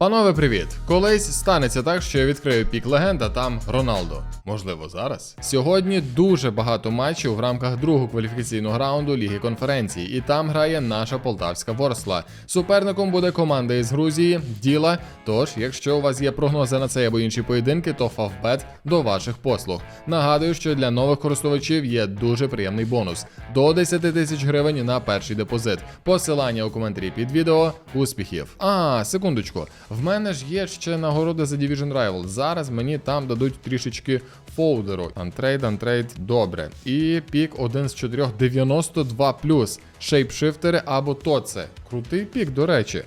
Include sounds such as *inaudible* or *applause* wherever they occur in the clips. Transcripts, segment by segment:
Панове, привіт! Колись станеться так, що я відкрию пік легенд, а там Роналдо. Можливо, зараз. Сьогодні дуже багато матчів в рамках другого кваліфікаційного раунду Ліги конференцій, і там грає наша полтавська Ворсла. Суперником буде команда із Грузії Діла. Тож, якщо у вас є прогнози на цей або інші поєдинки, то Фавбет до ваших послуг. Нагадую, що для нових користувачів є дуже приємний бонус до 10 тисяч гривень на перший депозит. Посилання у коментарі під відео. Успіхів! А, секундочку. В мене ж є ще нагороди за Division Rival. Зараз мені там дадуть трішечки фолдеру. Антрейд, антрейд, добре. І пік 1 з 4 92 Шейпшифтери або тоце. Крутий пік, до речі.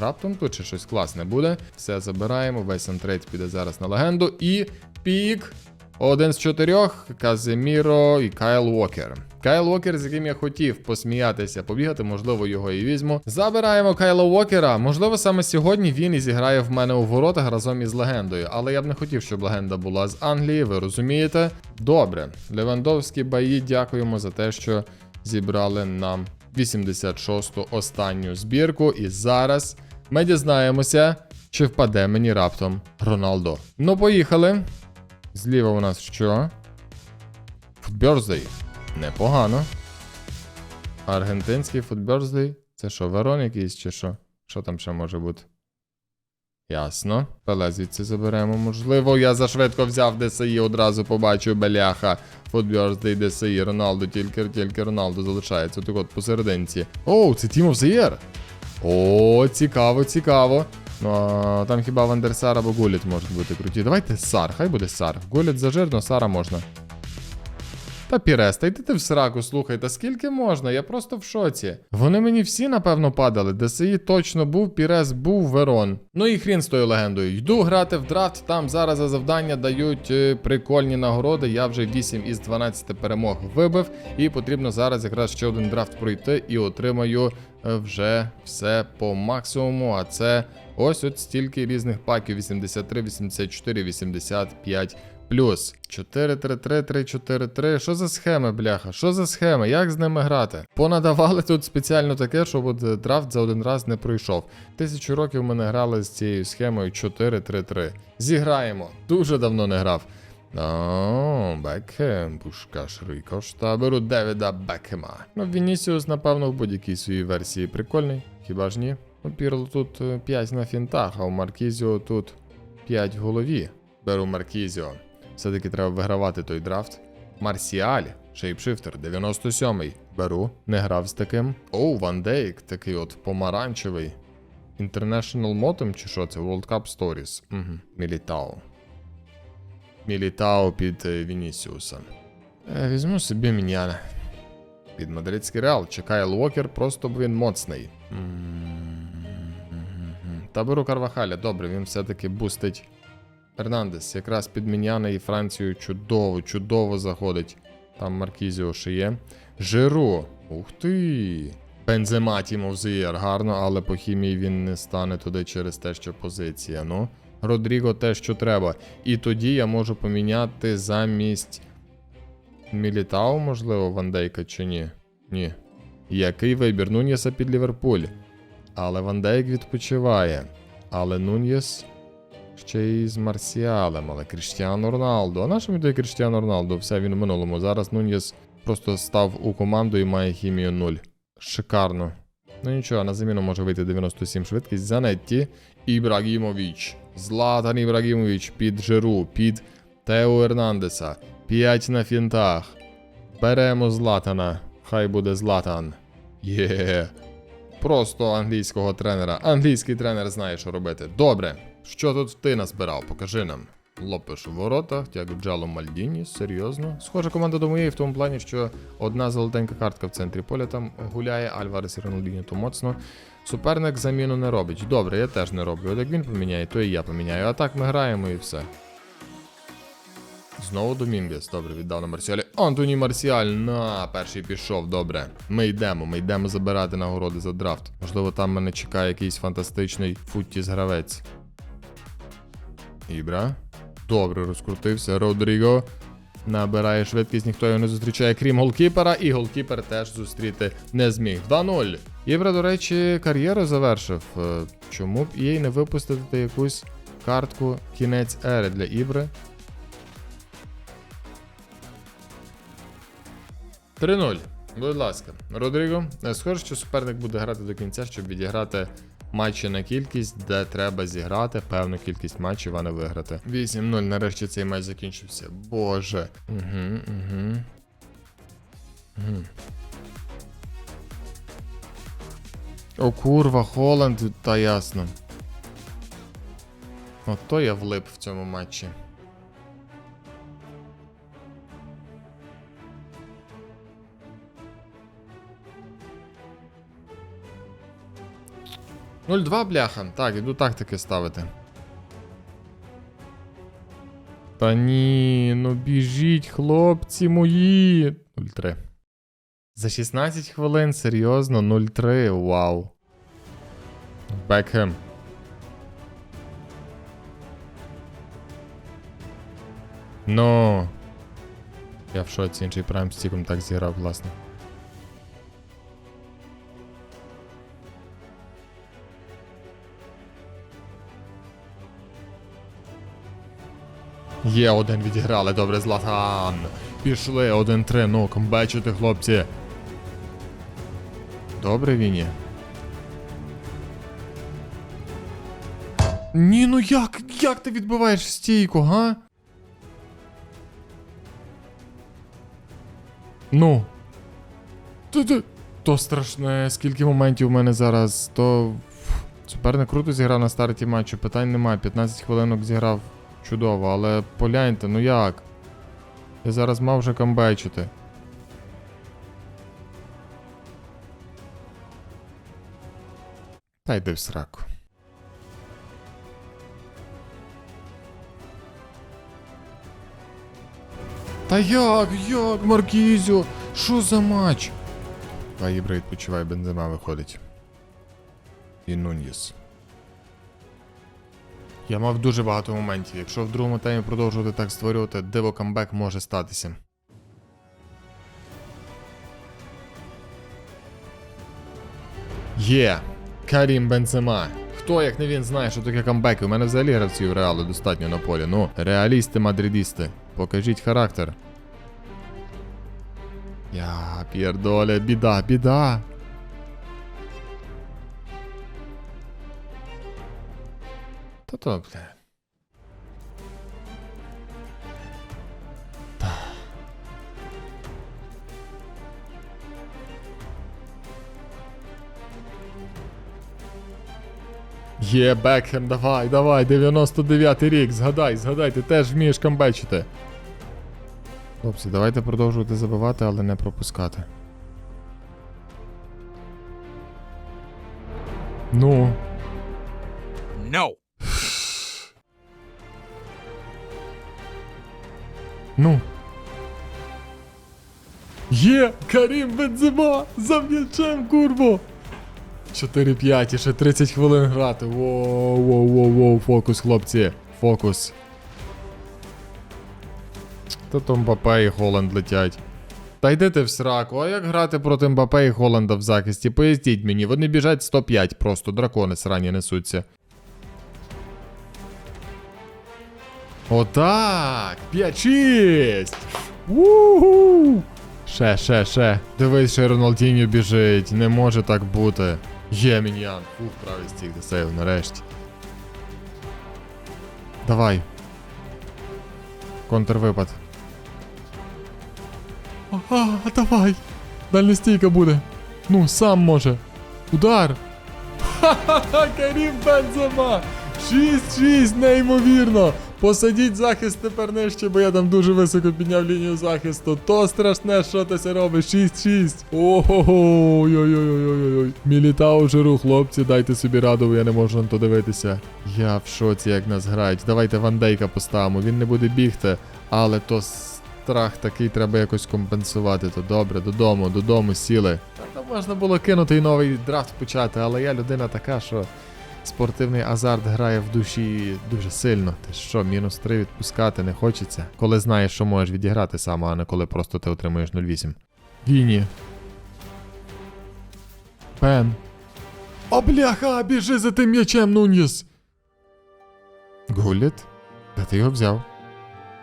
Раптом тут ще щось класне буде. Все забираємо. Весь антрейд піде зараз на легенду. І пік. Один з чотирьох Казиміро і Кайл Уокер. Кайл Уокер, з яким я хотів посміятися, побігати, можливо, його і візьму. Забираємо Кайла Уокера. Можливо, саме сьогодні він і зіграє в мене у воротах разом із легендою. Але я б не хотів, щоб легенда була з Англії, ви розумієте? Добре, Левандовські баї, дякуємо за те, що зібрали нам 86-ту останню збірку. І зараз ми дізнаємося, чи впаде мені раптом Роналдо. Ну, поїхали. Зліва у нас що? Футберзей. Непогано. Аргентинський футберзей. Це що, Верон якийсь чи що? Що там ще може бути? Ясно. Пеле звідси заберемо. Можливо, я зашвидко взяв ДСІ, одразу побачив Беляха. Футберзей ДСІ, Роналду, тільки, тільки Роналду залишається. Отак от посерединці. Оу, це Team of. О, цікаво, цікаво. Ну, а там хіба Вандерсар або Гуліт можуть бути круті. Давайте Сар, хай буде Сар. Гуліт зажирно, Сара можна. Та Пірес, та йди ти в сраку, слухай, та скільки можна? Я просто в шоці. Вони мені всі, напевно, падали. ДСІ точно був, Пірес був, Верон. Ну і хрін з тою легендою. Йду грати в драфт, там зараз за завдання дають е, прикольні нагороди. Я вже 8 із 12 перемог вибив, і потрібно зараз якраз ще один драфт пройти і отримаю е, вже все по максимуму. А це ось от стільки різних паків: 83, 84, 85. Плюс 4, 3, 3, 3, 4, 3. Що за схеми, бляха? Що за схеми? Як з ними грати? Понадавали тут спеціально таке, щоб е, драфт за один раз не пройшов. Тисячу років ми не грали з цією схемою 4, 3, 3. Зіграємо. Дуже давно не грав. О, Бекхем, Пушкаш, Рикошта. Беру Девіда Бекхема. Ну, Вінісіус, напевно, в будь-якій своїй версії прикольний. Хіба ж ні? У Пірло тут 5 на фінтах, а у Маркізіо тут 5 в голові. Беру Маркізіо. Все-таки треба вигравати той драфт. Марсіаль, шейпшифтер, 97-й. Беру, не грав з таким. Оу, Ван Дейк, такий от помаранчевий. International Motem чи що це? World Cup Stories. Угу. Мілітао. Мілітао під е, Вінісіуса. Е, візьму собі міняна. Під мадридський реал. Чекає Луокер, просто бо він моцний. Та беру Карвахаля, добре, він все-таки бустить Ернандес, якраз під Міняна і Францію чудово, чудово заходить. Там Маркізіо ще є. Жиру. Ух ти. Бензема Year. гарно, але по хімії він не стане туди через те, що позиція. Ну, Родріго те, що треба. І тоді я можу поміняти замість Мілітау, можливо, Вандейка чи ні? Ні. Який вибір? Нуньєса під Ліверпуль. Але Вандейк відпочиває. Але Нуньєс ще й з Марсіалем, але Кріштіану Роналду. А на що той Кріштіану Роналду? Все він у минулому. Зараз Нуньєс просто став у команду і має хімію 0. Шикарно. Ну нічого, на заміну може вийти 97 швидкість. Занетті Ібрагімович. Златан Ібрагімович під Жиру, під Тео Ернандеса. 5 на фінтах. Беремо Златана. Хай буде Златан. Є. Просто англійського тренера. Англійський тренер знає, що робити. Добре. Що тут ти назбирав? Покажи нам. Лопеш у воротах, тяг Джало Мальдіні, серйозно. Схожа команда до моєї в тому плані, що одна золотенька картка в центрі поля там гуляє, Альварес і Роналдіні то моцно. Суперник заміну не робить. Добре, я теж не роблю. От як він поміняє, то і я поміняю. А так ми граємо і все. Знову Домінгес. Добре, віддав на Марсіалі. Антоні Марсіаль. На, перший пішов, добре. Ми йдемо, ми йдемо забирати нагороди за драфт. Можливо, там мене чекає якийсь фантастичний футтіс гравець. Ібра. Добре, розкрутився. Родріго. Набирає швидкість, ніхто його не зустрічає, крім голкіпера, і голкіпер теж зустріти не зміг. 2-0. Євро, до речі, кар'єру завершив. Е, Чому б їй не випустити якусь картку кінець ери для Ібри? 3-0. Будь ласка, Родріго. Е, Схоже, що суперник буде грати до кінця, щоб відіграти матчі на кількість, де треба зіграти певну кількість матчів, а не виграти. 8-0. Нарешті цей матч закінчився. Боже. Угу, угу. Угу. О, курва, Холланд, та ясно. Ото я влип в цьому матчі. Нуль два, бляха. Так, іду тактики ставити. Та ні, ну біжіть, хлопці мої. 0-3. За 16 хвилин, серйозно, 0-3, вау. Бекхем. Ну. Я в шоці, інший прайм стіком так зіграв, власне. Є один відіграли, добре, Златан. Пішли, 1-3, ну, хлопці. Добре, Віні. Ні, ну як? Як ти відбиваєш стійку, га? Ну. То, то страшне, скільки моментів у мене зараз, то. Суперник круто зіграв на старті матчу, питань немає. 15 хвилинок зіграв чудово, але погляньте, ну як? Я зараз мав вже камбечити. Та йди в сраку. Та як, як, Маркізю? Що за матч? Та Ібра відпочивай, бензима виходить. І Нуньєс. Я мав дуже багато моментів. Якщо в другому таймі продовжувати так створювати, диво камбек може статися. Є! Карім Бензема. Хто, як не він, знає, що таке камбеки? У мене взагалі гравців реали достатньо на полі. Ну, реалісти, мадридісти. Покажіть характер. Я, П'єрдоля, біда, біда. Та то, бля. Є, Бекхем, давай, давай, 99-й рік, згадай, згадай, ти теж вмієш камбечити. Хлопці, давайте продовжувати забивати, але не пропускати. Ну. Ну. Є! Карім Бензема! За м'ячем, курво! 4-5, і ще 30 хвилин грати. Воу, воу, воу, воу, фокус, хлопці. Фокус. Та то Мбапе і Холланд летять. Та йдете в сраку, а як грати проти Мбапе і Холланда в захисті? Поясніть мені, вони біжать 105 просто, дракони срані несуться. Отак! 5-6! Уху! Ще, ще, ще. Дивись, ще Роналдіньо біжить. Не може так бути. Є міньян. Фух, правий стік десейв нарешті. Давай. Контрвипад. Ага, давай. Дальня стійка буде. Ну, сам може. Удар. Ха-ха-ха, Карім Бензема! 6-6, неймовірно! Посадіть захист тепер нижче, бо я там дуже високо підняв лінію захисту. То страшне, що ти це робиш. 6-6. Ого, ой-ой-ой-ой-ой. Мілітау жиру, хлопці, дайте собі раду, я не можу на то дивитися. Я в шоці, як нас грають. Давайте Вандейка поставимо. Він не буде бігти, але то страх такий треба якось компенсувати. То добре, додому, додому сіли. Та можна було кинути і новий драфт почати, але я людина така, що спортивний азарт грає в душі дуже сильно. Ти що, мінус 3 відпускати не хочеться, коли знаєш, що можеш відіграти саме, а не коли просто ти отримуєш 0,8. Віні. Пен. О, бляха, біжи за тим м'ячем, Нуньєс! Гуліт? Де ти його взяв?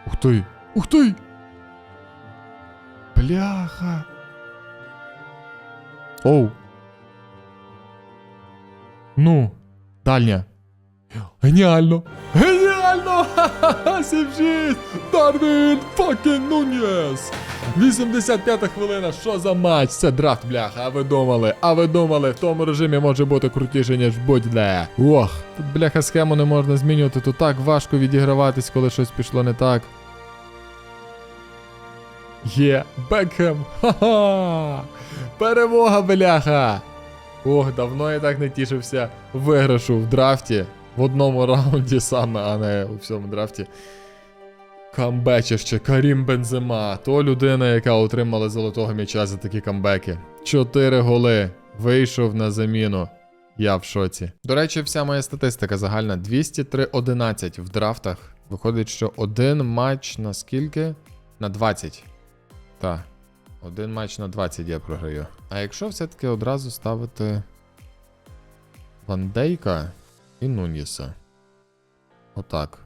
Ух ти! Ух ти! Бляха! Оу! Ну, дальня. Геніально! Геніально! *laughs* Ха-ха-ха! 7-6! Дарвін факін Нуньєс! 85-та хвилина, що за матч? Це драфт, бляха, а ви думали, а ви думали, в тому режимі може бути крутіше, ніж будь-де. Ох, тут бляха схему не можна змінювати, тут так важко відіграватись, коли щось пішло не так. Є, Бекхем! Ха-ха! Перемога, бляха! Ох, давно я так не тішився виграшу в драфті. В одному *laughs* раунді саме, а не у всьому драфті. Камбечище Карім Бензема. То людина, яка отримала золотого м'яча за такі камбеки. Чотири голи. Вийшов на заміну. Я в шоці. До речі, вся моя статистика загальна 203-11 в драфтах. Виходить, що один матч на скільки? На 20. Так. Один матч на 20 я програю. А якщо все-таки одразу ставити Ван Дейка і Нуньєса. Отак.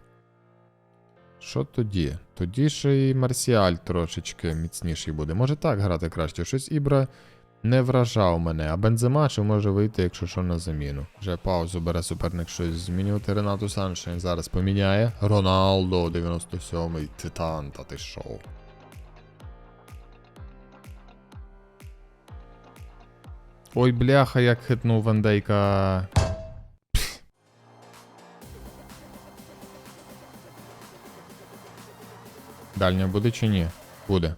Що тоді? Тоді ще й Марсіаль трошечки міцніший буде. Може так грати краще. Щось Ібра не вражав мене, а Бензема ще може вийти, якщо що на заміну. Вже паузу бере суперник щось змінювати. Ренату Саншайн зараз поміняє. Роналдо, 97-й титан, та ти шоу. Ой, бляха, як хитнув Вандейка. Дальня буде чи ні? Буде.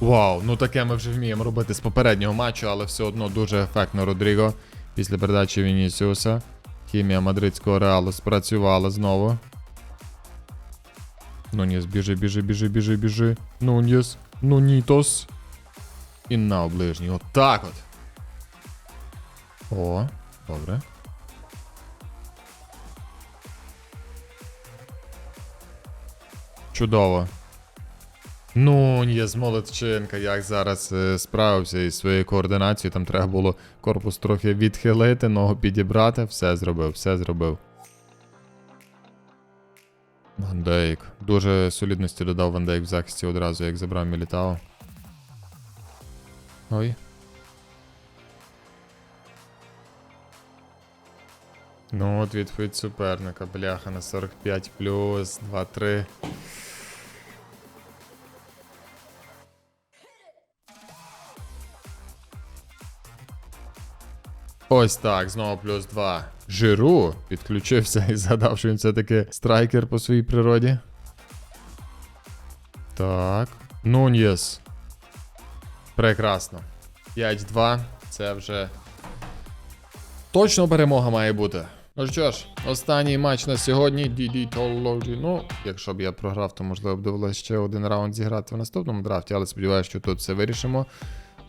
Вау, ну таке ми вже вміємо робити з попереднього матчу, але все одно дуже ефектно Родріго. Після передачі Вінісіуса. Хімія мадридського реалу спрацювала знову. Нуньєс, біжи, біжи, біжи, біжи, біжи. Нуньєс, Нунітос. І на оближній. Отак от. О, добре. Чудово. Ну, є з молодчинка, як зараз е, справився із своєю координацією. Там треба було корпус трохи відхилити, ногу підібрати. Все зробив, все зробив. Ван Дейк. Дуже солідності додав Ван Дейк в захисті одразу, як забрав Мілітао. Ой. Ну от відповідь суперника. Бляха на 45 плюс 2-3. Ось так, знову плюс 2. Жиру підключився і згадав, що він все-таки страйкер по своїй природі. Так. Нуньєс. Прекрасно. 5-2. Це вже точно перемога має бути. Ну що ж, останній матч на сьогодні. DD Толлоджі. Ну, якщо б я програв, то можливо б довелося ще один раунд зіграти в наступному драфті, але сподіваюся, що тут все вирішимо.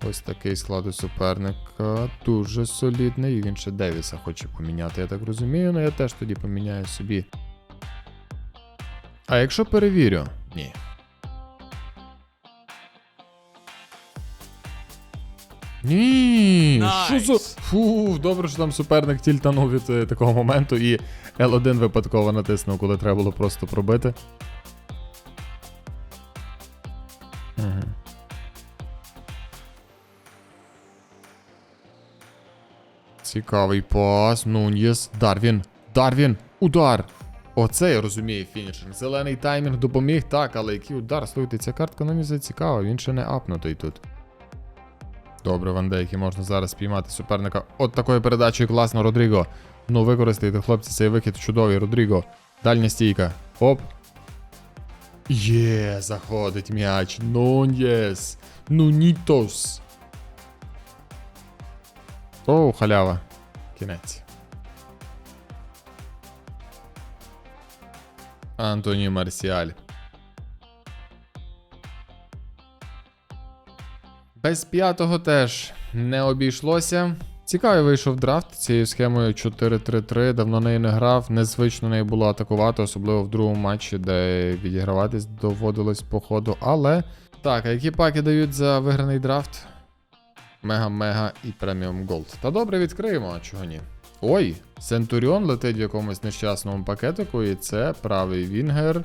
Ось такий склад у суперника. Дуже солідний. І він ще Девіса хоче поміняти, я так розумію. Ну я теж тоді поміняю собі. А якщо перевірю? Ні. Ні, що за. Фу, добре, що там суперник тільтанув від е, такого моменту і L1 випадково натиснув, коли треба було просто пробити. Угу. Цікавий пас. Нуньєс. Дарвін. Дарвін. Удар. Оце я розумію фінішинг. Зелений таймінг допоміг, так, але який удар. Слухайте, ця картка мені зацікава, він ще не апнутий тут. Добре, Ван Дейкі, можна зараз спіймати суперника. От такою передачею класно, Родріго. Ну, використайте, хлопці, цей вихід чудовий, Родріго. Дальня стійка. Оп. Є, заходить м'яч. Нуньєс. Нунітос. Оу, халява. Кінець. Антоні Марсіаль. Без п'ятого теж не обійшлося. Цікавий вийшов драфт цією схемою 4-3-3. Давно нею не грав. Незвично нею було атакувати, особливо в другому матчі, де відіграватись доводилось по ходу. Але так, а які паки дають за виграний драфт? Мега-мега і преміум голд. Та добре відкриємо, а чого ні. Ой, Центуріон летить в якомусь нещасному пакетику, і це правий Вінгер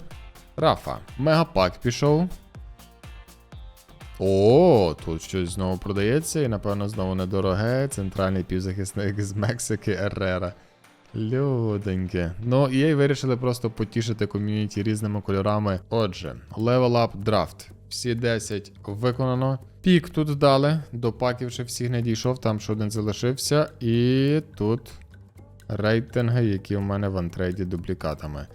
Рафа. Мегапак пішов. О, тут щось знову продається, і напевно знову недороге. Центральний півзахисник з Мексики Еррера. Люденьке. Ну, EA вирішили просто потішити ком'юніті різними кольорами. Отже, Level Up Draft. Всі 10 виконано. Пік тут дали. До паків ще всіх не дійшов, там ще один залишився. І тут рейтинги, які в мене в антрейді дублікатами.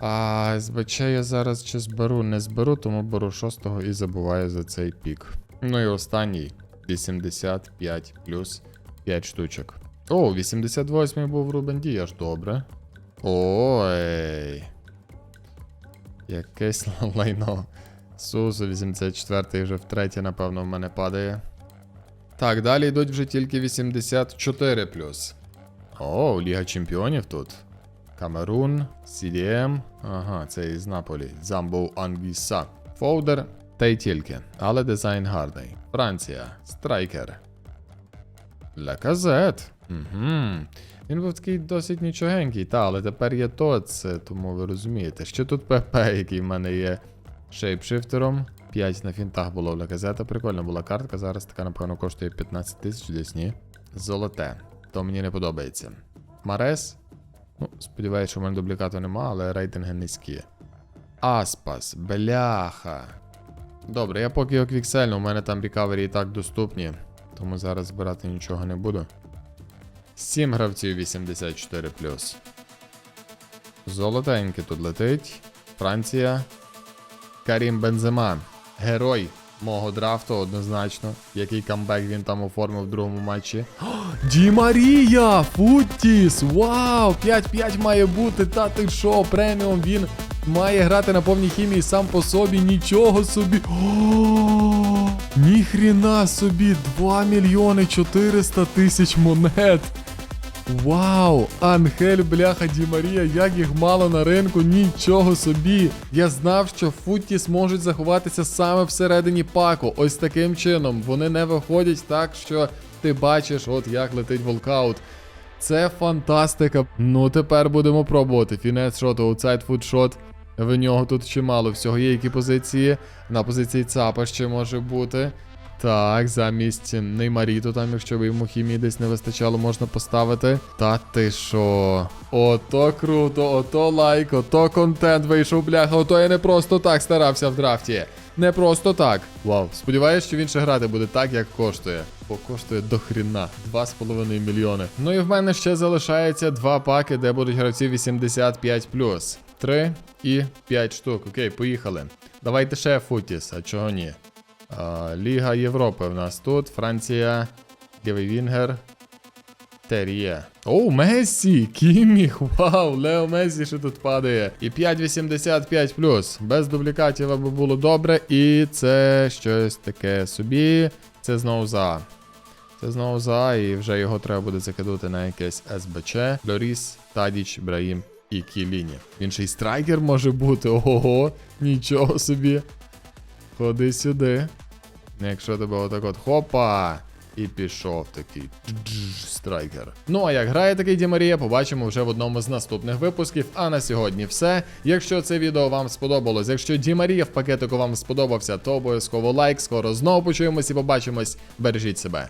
А СБЧ я зараз чи зберу, не зберу, тому беру шостого і забуваю за цей пік. Ну і останній 85 плюс 5 штучок. О, 88-й був Рубен Діяш, добре. Ой. Якесь лайно. Сусу 84-й вже втретє, напевно, в мене падає. Так, далі йдуть вже тільки 84 плюс. О, Ліга Чемпіонів тут. Камерун, CDM. Ага, це із Наполі. Замбо Ангіса. Фоудер та й тільки. Але дизайн гарний. Франція. Страйкер. Леказет. Угу. Він був такий досить нічогенький, та, але тепер є ТОЦ, тому ви розумієте. Ще тут ПП, який в мене є шейпшифтером. 5 на фінтах було в Леказета. Прикольна була картка. Зараз така, напевно, коштує 15 тисяч десь ні. Золоте. То мені не подобається. Марес. Ну, сподіваюся, що в мене дублікату нема, але рейтинги низькі. Аспас, бляха. Добре, я поки оквіксельну, у мене там рекавері і так доступні, тому зараз збирати нічого не буду. 7 гравців 84. Золотеньке тут летить. Франція. Карім Бензема. Герой мого драфту, однозначно. Який камбек він там оформив в другому матчі. *gasps* Ді Марія! Футіс! Вау! 5-5 має бути, та ти що, преміум він має грати на повній хімії сам по собі, нічого собі. *gasps* О, ніхрена собі, 2 мільйони 400 тисяч монет. Вау! Ангель, бляха, Ді Марія, як їх мало на ринку, нічого собі. Я знав, що футіс можуть заховатися саме всередині паку. Ось таким чином. Вони не виходять так, що ти бачиш, от як летить волкаут. Це фантастика. Ну тепер будемо пробувати. Фінес шот, аутсайд фудшот. В нього тут чимало всього є, які позиції. На позиції ЦАПа ще може бути. Так, замість Неймаріту, там, якщо б йому хімії десь не вистачало, можна поставити. Та ти що? Ото круто, ото лайк, ото контент вийшов, бляха, ото я не просто так старався в драфті. Не просто так. Вау. Сподіваюсь, що він ще грати буде так, як коштує. Бо коштує до хріна 2,5 мільйони. Ну і в мене ще залишається два паки, де будуть гравці 85 3 і 5 штук. Окей, поїхали. Давайте ще футіс, а чого ні? Ліга Європи в нас тут. Франція, Лівий Вінгер. Тер'є. О, Месі! Кіміх! Вау! Лео Месі ще тут падає. І 5,85 Без дублікатів аби було добре. І це щось таке собі. Це знову за. Це знову за, і вже його треба буде закидати на якесь СБЧ. Лоріс, Тадіч, Браїм і Кіліні. Він ще й страйкер може бути. Ого, нічого собі. Ходи сюди. Якщо тебе отак от хопа. І пішов такий страйкер. Ну а як грає такий Дімарія, побачимо вже в одному з наступних випусків. А на сьогодні все. Якщо це відео вам сподобалось, якщо Дімарія в пакетику вам сподобався, то обов'язково лайк. Скоро знову почуємось і побачимось. Бережіть себе.